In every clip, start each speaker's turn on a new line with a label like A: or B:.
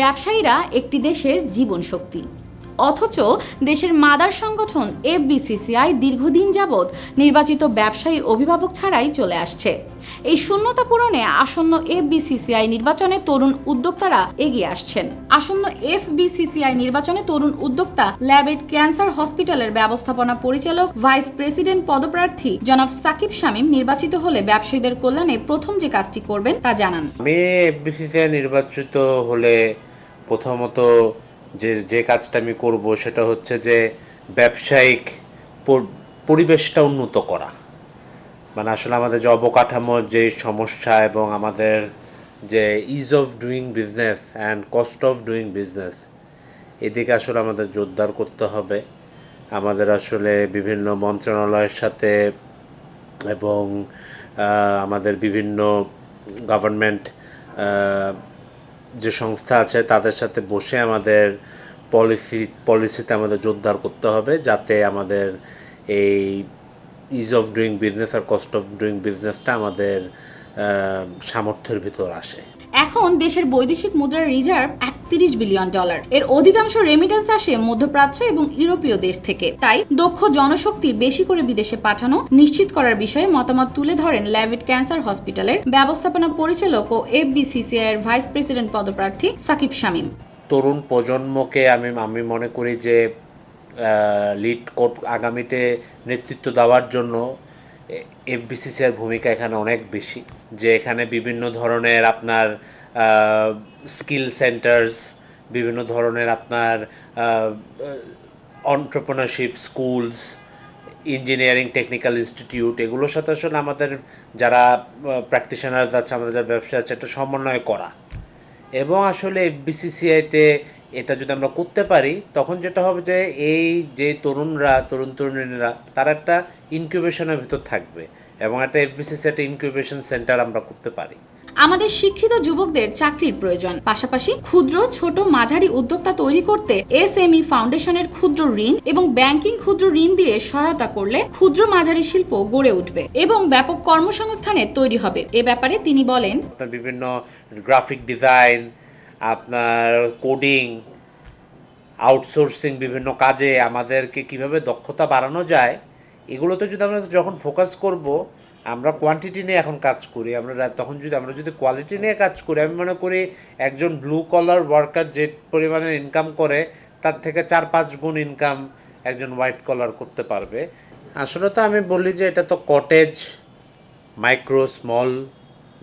A: ব্যবসায়ীরা একটি দেশের জীবন শক্তি অথচ দেশের মাদার সংগঠন এফবিসিসিআই দীর্ঘদিন যাবৎ নির্বাচিত ব্যবসায়ী অভিভাবক ছাড়াই চলে আসছে। এই শূন্যতা পূরণে আসন্ন এফবিসিসিআই নির্বাচনে তরুণ উদ্যোক্তারা এগিয়ে আসছেন। আসন্ন এফবিসিসিআই নির্বাচনে তরুণ উদ্যোক্তা ল্যাবেট ক্যান্সার হসপিটালের ব্যবস্থাপনা পরিচালক, ভাইস প্রেসিডেন্ট পদপ্রার্থী জনাব সাকিব শামীম নির্বাচিত হলে ব্যবসায়ীদের কল্যাণে প্রথম যে কাজটি করবেন তা জানান।
B: আমি এফবিসিসিআই নির্বাচিত হলে প্রথমত যে যে কাজটা আমি করব সেটা হচ্ছে যে ব্যবসায়িক পর- পরিবেশটা উন্নত করা। মানে আসলে আমাদের যে অবকাঠামোর যে সমস্যা এবং আমাদের যে ease of doing business and cost of doing business এদিকে আসলে আমাদের জোরদার করতে হবে। আমাদের আসলে বিভিন্ন মন্ত্রণালয়ের সাথে এবং আমাদের বিভিন্ন গভর্নমেন্ট যে সংস্থা আছে, তাদের সাথে বসে আমাদের পলিসি পলিসিতে আমাদের জোরদার করতে হবে যাতে আমাদের এই ইজ অফ ডুইং বিজনেস আর কস্ট অফ ডুইং বিজনেসটা আমাদের সামর্থ্যের ভিতর আসে।
A: এখন দেশের বৈদেশিক মুদ্রার রিজার্ভ একত্রিশ বিলিয়ন ডলার। এর অধিকাংশ রেমিটেন্স আসে মধ্যপ্রাচ্য এবং ইউরোপীয় দেশ থেকে। তাই দক্ষ জনশক্তি বেশি করে বিদেশে পাঠানো নিশ্চিত করার বিষয়ে মতামত তুলে ধরেন ল্যাভিড ক্যান্সার হসপিটালের ব্যবস্থাপনা পরিচালক ও এফবিসিসিআই এর ভাইস প্রেসিডেন্ট পদপ্রার্থী সাকিব শামীম।
B: তরুণ প্রজন্মকে আমি আমি মনে করি যে লিড কোর্ট আগামীতে নেতৃত্ব দেওয়ার জন্য এফবিসিসিআর ভূমিকা এখানে অনেক বেশি। যে এখানে বিভিন্ন ধরনের আপনার স্কিল সেন্টার্স বিভিন্ন ধরনের আপনার entrepreneurship schools engineering technical institute এগুলোর সাথে আসলে আমাদের যারা প্র্যাকটিশনার্স আছে, আমাদের যারা ব্যবসা আছে, একটা সমন্বয় করা। এবং আসলে বিসিসিআইতে এটা যদি আমরা করতে পারি, তখন যেটা হবে যে, এই যে তরুণরা তরুণ তরুণীরা তারা একটা ইনকিউবেশনের ভিতর থাকবে। এবং একটা এফবিসিসি একটা ইনকিউবেশন সেন্টার আমরা করতে পারি।
A: আমাদের শিক্ষিত যুবকদের চাকরির প্রয়োজন। পাশাপাশি ক্ষুদ্র ছোট মাঝারি উদ্যোক্তা তৈরি করতে এসএমই ফাউন্ডেশনের ক্ষুদ্র ঋণ এবং ব্যাংকিং ক্ষুদ্র ঋণ দিয়ে সহায়তা করলে ক্ষুদ্র মাঝারি শিল্প গড়ে উঠবে এবং ব্যাপক কর্মসংস্থানের তৈরি হবে। এ ব্যাপারে তিনি বলেন
B: বিভিন্ন গ্রাফিক ডিজাইন আপনার কোডিং আউটসোর্সিং বিভিন্ন কাজে আমাদেরকে কীভাবে দক্ষতা বাড়ানো যায় এগুলোতে যদি আমরা যখন ফোকাস করব, আমরা কোয়ান্টিটি নিয়ে এখন কাজ করি, আমরা তখন যদি আমরা যদি কোয়ালিটি নিয়ে কাজ করি, আমি মনে করি একজন ব্লু কলার ওয়ার্কার যে পরিমাণের ইনকাম করে, তার থেকে চার পাঁচ গুণ ইনকাম একজন হোয়াইট কলার করতে পারবে। আসলে তো আমি বলি যে এটা তো cottage micro small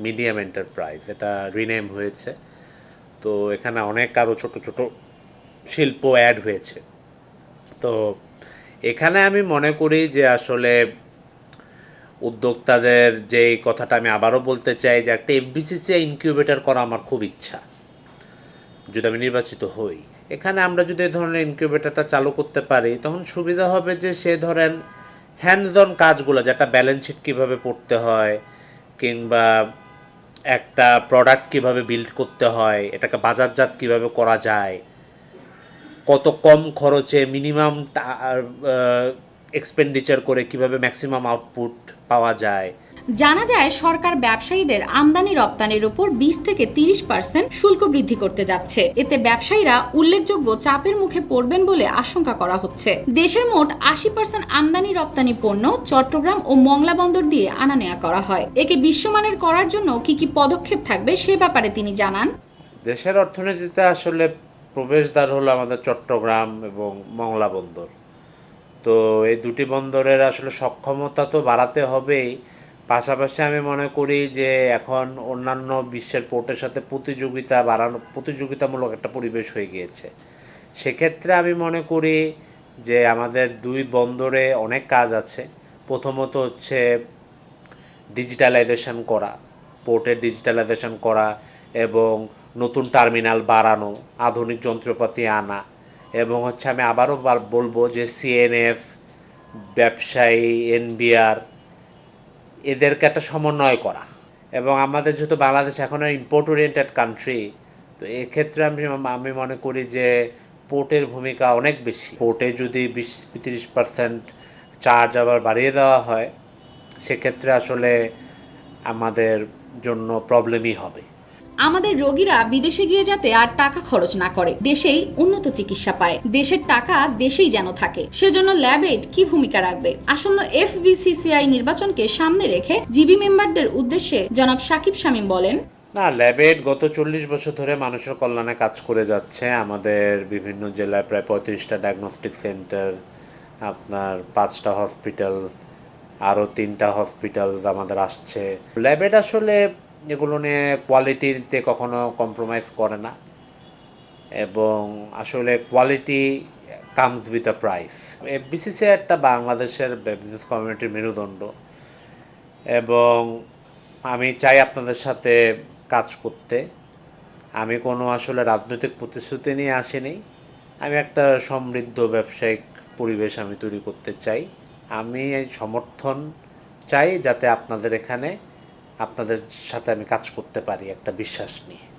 B: medium enterprise এটা রিনেম হয়েছে। তো এখানে অনেক আরও ছোট ছোট শিল্প অ্যাড হয়েছে। তো এখানে আমি মনে করি যে আসলে উদ্যোক্তাদের যে কথাটা আমি আবারও বলতে চাই যে একটা এফবিসিসিআই ইনকিউবেটর করা আমার খুব ইচ্ছা। যদি আমি নির্বাচিত হই। এখানে আমরা যদি এই ধরনের ইনকিউবেটরটা চালু করতে পারি, তখন সুবিধা হবে যে সে ধরেন হ্যান্ডস অন কাজগুলো যেটা ব্যালেন্স শিট কীভাবে পড়তে হয়, কিংবা একটা প্রোডাক্ট কীভাবে বিল্ড করতে হয়, এটাকে বাজারজাত কীভাবে করা যায় কত কম খরচে মিনিমাম এক্সপেন্ডিচার করে কীভাবে ম্যাক্সিমাম আউটপুট পাওয়া যায়?
A: জানা যায় সরকার ব্যবসায়ীদের আমদানি রপ্তানির উপর বিশ থেকে তিরিশ পার্সেন্ট শুল্ক বৃদ্ধি করতে যাচ্ছে। এতে ব্যবসায়ীরা উল্লেখযোগ্য চাপের মুখে পড়বেন বলে আশঙ্কা করা হচ্ছে। দেশের মোট আশি পার্সেন্ট আমদানি রপ্তানি পণ্য চট্টগ্রাম ও মংলা বন্দর দিয়ে আনা নেওয়া করা হয়। একে বিশ্বমানের করার জন্য কি কি পদক্ষেপ থাকবে সে ব্যাপারে তিনি জানান।
B: দেশের অর্থনীতিতে আসলে প্রবেশদ্বার হলো আমাদের চট্টগ্রাম এবং মংলা বন্দর। তো এই দুটি বন্দরের আসলে সক্ষমতা তো বাড়াতে হবেই। পাশাপাশি আমি মনে করি যে এখন অন্যান্য বিশ্বের পোর্টের সাথে প্রতিযোগিতা বাড়ানো, প্রতিযোগিতামূলক একটা পরিবেশ হয়ে গিয়েছে। সেক্ষেত্রে আমি মনে করি যে আমাদের দুই বন্দরে অনেক কাজ আছে। প্রথমত হচ্ছে ডিজিটালাইজেশন করা, পোর্টের ডিজিটালাইজেশন করা এবং নতুন টার্মিনাল বাড়ানো, আধুনিক যন্ত্রপাতি আনা এবং হচ্ছে আমি আবারও বলব যে সিএনএফ ব্যবসায়ী এনবিআর এদেরকে একটা সমন্বয় করা এবং আমাদের যেহেতু বাংলাদেশ এখন ইম্পোর্ট ওরিয়েন্টেড কান্ট্রি তো এক্ষেত্রে আমি আমি মনে করি যে পোর্টের ভূমিকা অনেক বেশি। পোর্টে যদি বিশ তিরিশ পার্সেন্ট চার্জ আবার বাড়িয়ে দেওয়া হয়, সেক্ষেত্রে আসলে আমাদের জন্য প্রবলেমই হবে।
A: আমাদের রোগীরা বিদেশে গিয়ে যাতে আর টাকা খরচ না করে, দেশেই উন্নত চিকিৎসা পায়। দেশের টাকা দেশেই যেন থাকে। সেজন্য ল্যাবেড কি ভূমিকা রাখবে? আসন্ন এফবিসিসিআই নির্বাচনকে সামনে রেখে জিবি মেম্বারদের উদ্দেশ্যে জনাব সাকিব শামীম বলেন,
B: না ল্যাবেট গত চল্লিশ বছর ধরে মানুষের কল্যাণে কাজ করে যাচ্ছে। আমাদের বিভিন্ন জেলায় প্রায় পঁয়ত্রিশটা ডায়াগনস্টিক সেন্টার আপনার পাঁচটা হসপিটাল আরও তিনটা হসপিটাল আমাদের আসছে। ল্যাবেড আসলে এগুলো নিয়ে কোয়ালিটিতে কখনো কম্প্রোমাইজ করে না। এবং আসলে quality comes with a price BCC একটা বাংলাদেশের বিজনেস কমিউনিটির মেরুদণ্ড। এবং আমি চাই আপনাদের সাথে কাজ করতে। আমি কোনো আসলে রাজনৈতিক প্রতিশ্রুতি নিয়ে আসিনি। আমি একটা সমৃদ্ধ ব্যবসায়িক পরিবেশ আমি তৈরি করতে চাই। আমি এই সমর্থন চাই যাতে আপনাদের এখানে আপনাদের সাথে আমি কাজ করতে পারি একটা বিশ্বাস নিয়ে।